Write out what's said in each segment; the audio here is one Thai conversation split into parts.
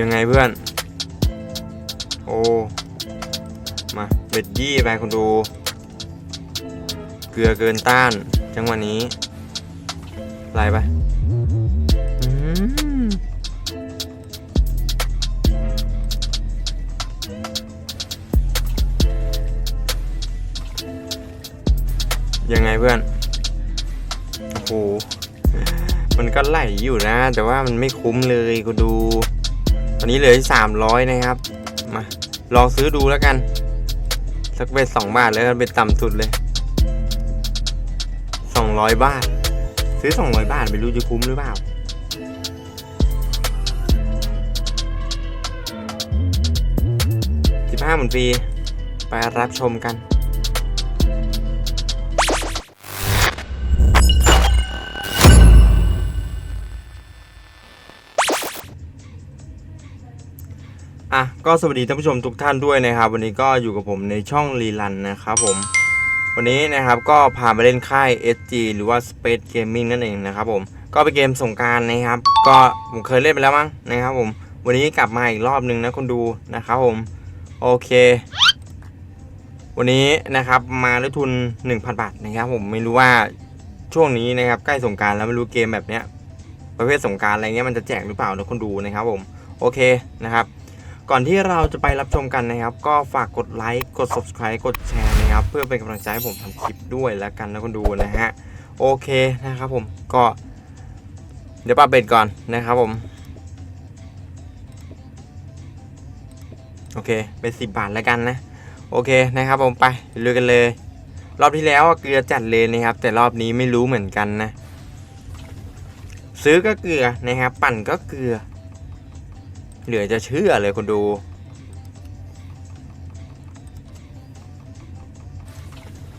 ยังไงเพื่อน โอ้ มาเบ็ดยี่ไปคนดู เกลือเกินต้าน จังหวะนี้ไล่ไปยังไงเพื่อน โอ้โห มันก็ไหลอยู่นะ แต่ว่ามันไม่คุ้มเลยกูดู ตอนนี้เหลือสามร้อยนะครับ มาลองซื้อดูแล้วกัน สักเบ็ดสองบาทแล้วกันเบ็ดต่ำสุดเลยสองร้อยบาท ซื้อสองร้อยบาทไม่รู้จะคุ้มหรือเปล่าสิบห้าหมื่นปี ไปรับชมกัน อะก็สวัสดีท่านผู้ชมทุกท่านด้วยนะครับ วันนี้ก็อยู่กับผมในช่องรีลันนะครับผม วันนี้นะครับก็พามาเล่นค่าย SG หรือว่า Space Gaming นั่นเองนะครับผมก็เป็นเกมสงกรารนะครับ ก็ผมเคยเล่นไปแล้วมั้งนะครับผม วันนี้กลับมาอีกรอบหนึ่งนะคนดูนะครับผมโอเค วันนี้นะครับมาด้วยทุน 1,000 บาทนะครับผมไม่รู้ว่าช่วงนี้นะครับใกล้สงกรารแล้วไม่รู้เกมแบบเนี้ยประเภทสงกรารอะไรเงี้ยมันจะแจกหรือเปล่านะคนดูนะครับผมโอเคนะครับ ก่อนที่เราจะไปรับชมกันนะครับ ก็ฝากกดไลค์กด subscribe กดแชร์นะครับ เพื่อเป็นกำลังใจให้ผมทำคลิปด้วยแล้วกันนะคนดูนะฮะโอเคนะครับผมก็ เดี๋ยวปาเบ็ดก่อนนะครับผม โอเคเป็นสิบบาทแล้วกันนะ โอเคนะครับผมไปลุยกันเลย รอบที่แล้วเกลือจัดเลยนะครับ แต่รอบนี้ไม่รู้เหมือนกันนะ ซื้อก็เกลือนะครับ ปั่นก็เกลือ เหลือจะเชื่อเลยคุณดู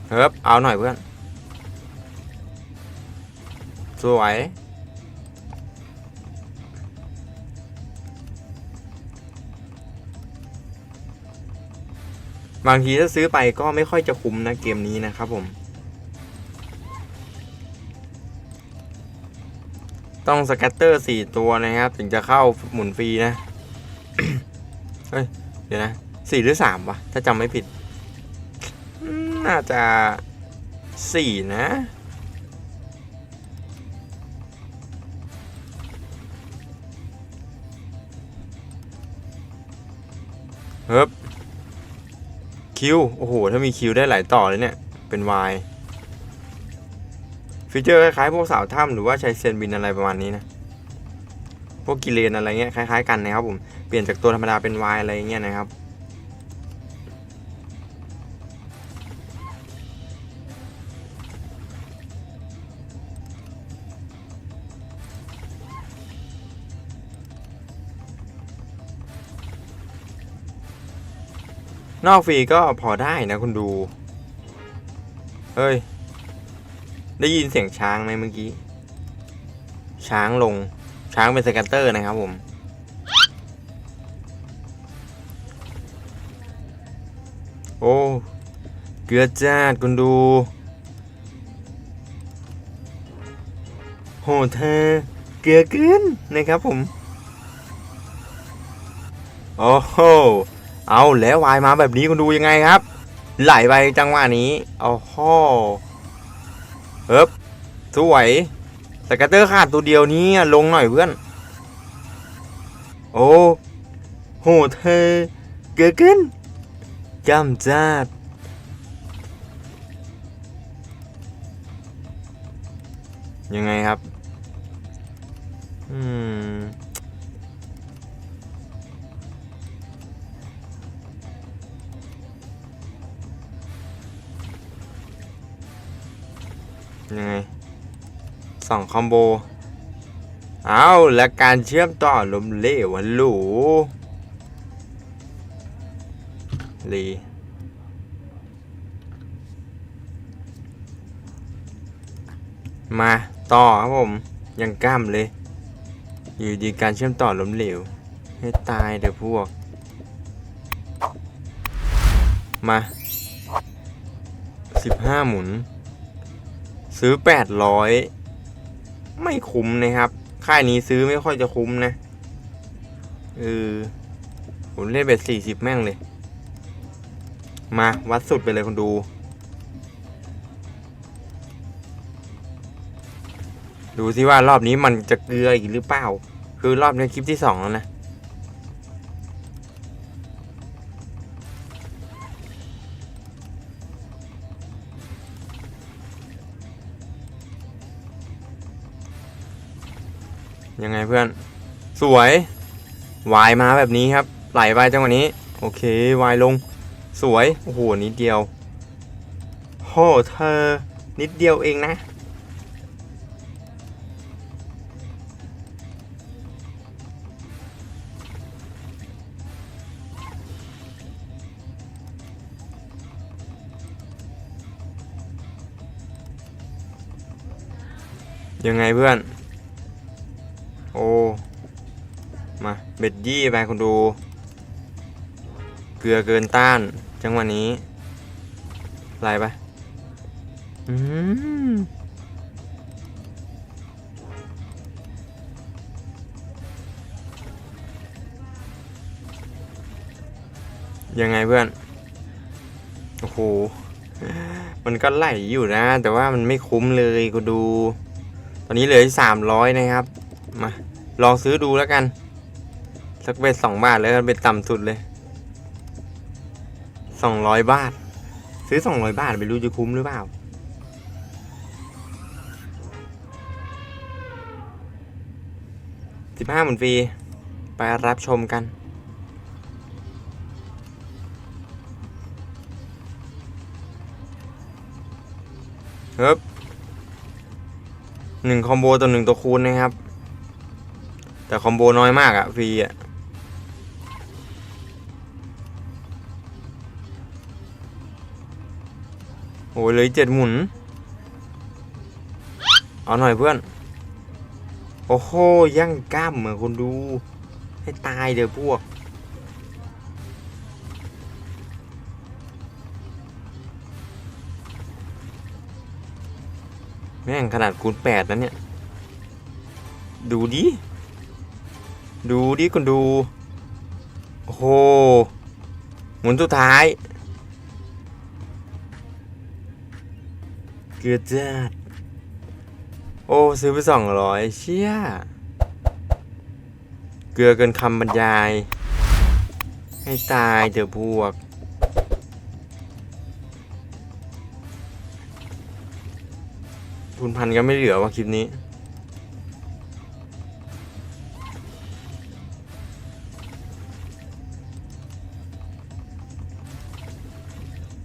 เฮ้บเอาหน่อยเพื่อน สวย บางทีถ้าซื้อไปก็ไม่ค่อยจะคุ้มนะเกมนี้นะครับผม ต้องสแกตเตอร์สี่ตัวนะครับ ถึงจะเข้าหมุนฟรีนะ เฮ้ย เดี๋ยวนะสี่หรือสามวะ ถ้าจำไม่ผิด น่าจะสี่นะ เฮ้บคิว โอ้โห ถ้ามีคิวได้หลายต่อเลยเนี่ย เป็นวายฟีเจอร์คล้ายๆพวกสาวถ้ำหรือว่าใช้เซนบินอะไรประมาณนี้นะ พวกกิเลนอะไรเงี้ยคล้ายๆกันนะครับผม เปลี่ยนจากตัวธรรมดาเป็นวายอะไรเงี้ยนะครับ นอกฟรีก็พอได้นะคุณดู เฮ้ย ได้ยินเสียงช้างไหมเมื่อกี้ ช้างลง ช้างเป็นสแกนเตอร์นะครับผม โอ้ เกลือจ้าดคุณดู โหเธอ เกลือเกินนะครับผม โอ้โห เอาแล้ววายมาแบบนี้คุณดูยังไงครับ ไหลไปจังหวะนี้โอ้โหเฮ้บสวยสกัตเตอร์ขาดตัวเดียวนี้ลงหน่อยเพื่อน โอ้โหเธอ เกิดขึ้น จำจัด ยังไงครับ อืม ยังไงสองคอมโบ เอาและการเชื่อมต่อลมเหลวฮัลโหล ลีมาต่อครับผม ยังกล้ามเลย อยู่ดีการเชื่อมต่อล้มเหลว ให้ตายเดี๋ยวพวก มาสิบห้าหมุน ซื้อ 800 ไม่คุ้มนะครับ ค่ายนี้ซื้อไม่ค่อยจะคุ้มนะเออผมเล่นเบ็ดสี่สิบแม่งเลย มาวัดสุดไปเลยคนดู ดูสิว่ารอบนี้มันจะเกลืออีกหรือเปล่า คือรอบนี้คลิปที่สองแล้วนะยังไงเพื่อน สวย วายมาแบบนี้ครับ ไหลไปจังหวะนี้ โอเค วายลง สวย โอ้โห นิดเดียวโหเธอ นิดเดียวเองนะ ยังไงเพื่อน โอ้ มา เบ็ดยี่ไปคุณดู เกลือเกินต้าน จังหวะนี้ไหลไปอืมยังไงเพื่อน โอ้โห มันก็ไหลอยู่นะ แต่ว่ามันไม่คุ้มเลยกูดู ตอนนี้เหลือสามร้อยนะครับ มา ลองซื้อดูแล้วกัน สักเบ็ดสองบาทแล้วกันเบ็ดต่ำสุดเลย สองร้อยบาท ซื้อสองร้อยบาทไม่รู้จะคุ้มหรือเปล่า สิบห้าหมื่นฟรี ไปรับชมกันเฮ้บหนึ่งคอมโบต่อหนึ่งตัวคูณนะครับ แต่คอมโบน้อยมากอะฟรีอะ อ้ยเลยเจ็ดหมุน เอาหน่อยเพื่อน โอ้โหย่างกล้ามเหมือนคนดู ให้ตายเดี๋ยวพวก แม่งขนาดคูณแปดนะเนี่ย ดูดิ ดูดิคนดู โอ้โห หมุนสุดท้าย เกือบจัดโอ้ ซื้อไปสองร้อยเชี่ย เกลือเกินคำบรรยาย ให้ตายเถอะพวกทุนพันก็ไม่เหลือว่ะคลิปนี้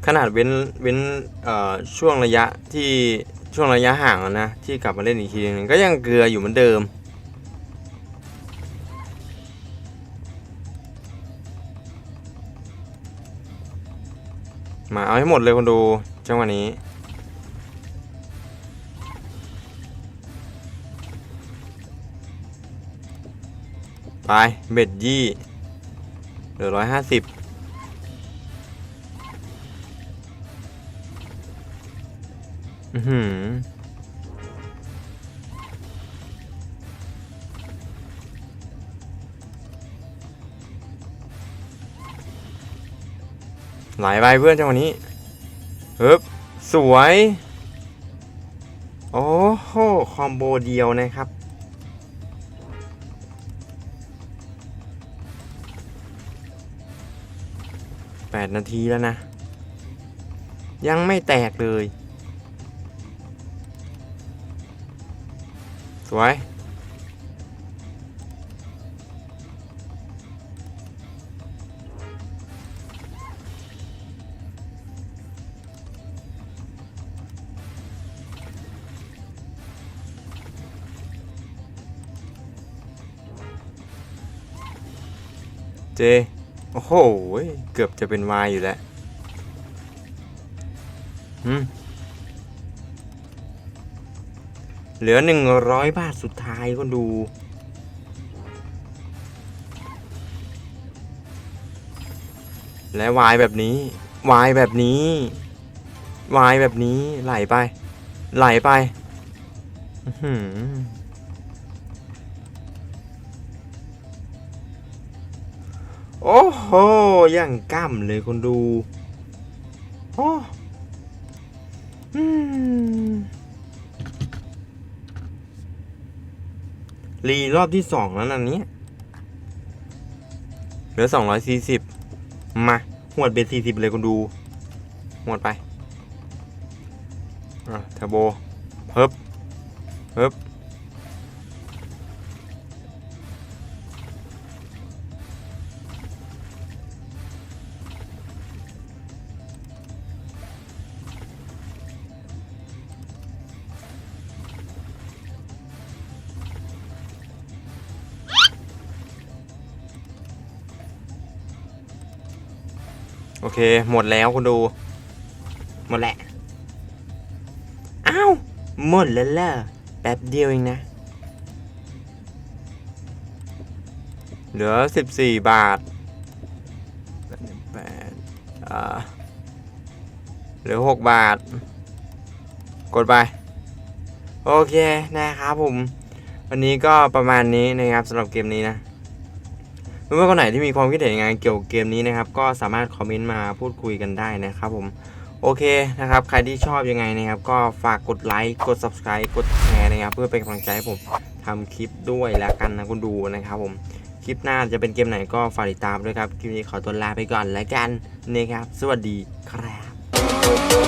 ขนาดเว้นเว้นช่วงระยะที่ช่วงระยะห่างนะที่กลับมาเล่นอีกทีนึงก็ยังเกลืออยู่เหมือนเดิม มาเอาให้หมดเลยคนดูจังหวะนี้ไปเบ็ดยี่เหลือร้อยห้าสิบ หือไหลไปเพื่อนจังหวะนี้ฮึบสวย โอ้โห คอมโบเดียวนะครับ แปดนาทีแล้วนะ ยังไม่แตกเลย วยเจ โอ้โห เกือบจะเป็นวายอยู่แล้ว อืม เหลือหนึ่งร้อยบาทสุดท้ายก็ดู และวายแบบนี้วายแบบนี้วายแบบนี้ไหลไป ไหลไปโอ้โหอย่างก้ำเลยคนดู โอ้อืม รีรอบที่สองแล้วนันนี้เหลือสองร้อยสี่สิบมาหวดเบสสี่สิบเลยคนดูหวดไปอะเทอร์โบเพิบเพิบ โอเค หมดแล้วคุณดู หมดแหละอ้าวหมดแล้วล่ะแป๊บเดียวเองนะ เหลือสิบสี่บาทแปดอ่าเหลือหกบาท กดไป โอเคนะครับผม วันนี้ก็ประมาณนี้นะครับสำหรับเกมนี้นะ เมื่อนๆคนไหนที่มีความคิดเห็นยังไงเกี่ยวกับเกมนี้นะครับ ก็สามารถคอมเมนต์มาพูดคุยกันได้นะครับผมโอเคนะครับ ใครที่ชอบยังไงนะครับ ก็ฝากกดไลค์กด subscribe กดแชร์นะครับ เพื่อเป็นกำลังใจให้ผมทำคลิปด้วยแล้วกันนะคุณดูนะครับผมคลิปหน้าจะเป็นเกมไหนก็ฝากติดตามด้วยครับ คลิปนี้ขอตัวลาไปก่อนแล้วกันนะครับ สวัสดีครับ